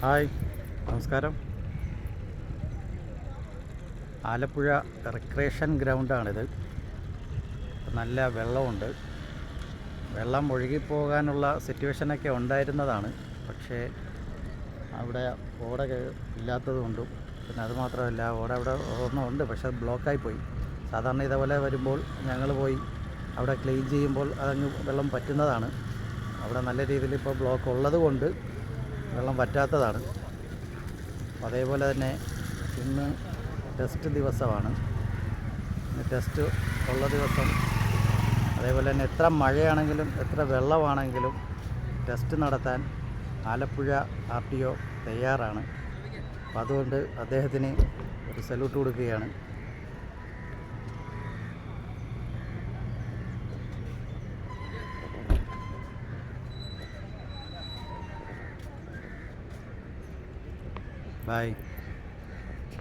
Hi നമസ്കാരം. Alappuzha recreation ഗ്രൗണ്ടാണിത് നല്ല വെള്ളമുണ്ട്. വെള്ളം ഒഴുകിപ്പോകാനുള്ള സിറ്റുവേഷനൊക്കെ ഉണ്ടായിരുന്നതാണ്. പക്ഷേ അവിടെ ഓട ഇല്ലാത്തതുകൊണ്ടും പിന്നെ അതുമാത്രമല്ല ഓട അവിടെ ഒന്നുണ്ട് പക്ഷേ ബ്ലോക്കായി പോയി. സാധാരണ ഇതേപോലെ വരുമ്പോൾ ഞങ്ങൾ പോയി അവിടെ ക്ലീൻ ചെയ്യുമ്പോൾ അതങ്ങ് വെള്ളം പറ്റുന്നതാണ്. അവിടെ നല്ല രീതിയിൽ ഇപ്പോൾ ബ്ലോക്ക് ഉള്ളത് കൊണ്ട് വെള്ളം പറ്റാത്തതാണ് അതേപോലെ തന്നെ ഇന്ന് ടെസ്റ്റ് ദിവസമാണ്. ടെസ്റ്റ് ഉള്ള ദിവസം. അതേപോലെ തന്നെ എത്ര മഴയാണെങ്കിലും എത്ര വെള്ളമാണെങ്കിലും ടെസ്റ്റ് നടത്താൻ ആലപ്പുഴ ആർ ടി ഒ തയ്യാറാണ്. അപ്പോൾ അതുകൊണ്ട് അദ്ദേഹത്തിന് ഒരു സല്യൂട്ട് കൊടുക്കുകയാണ്. Bye.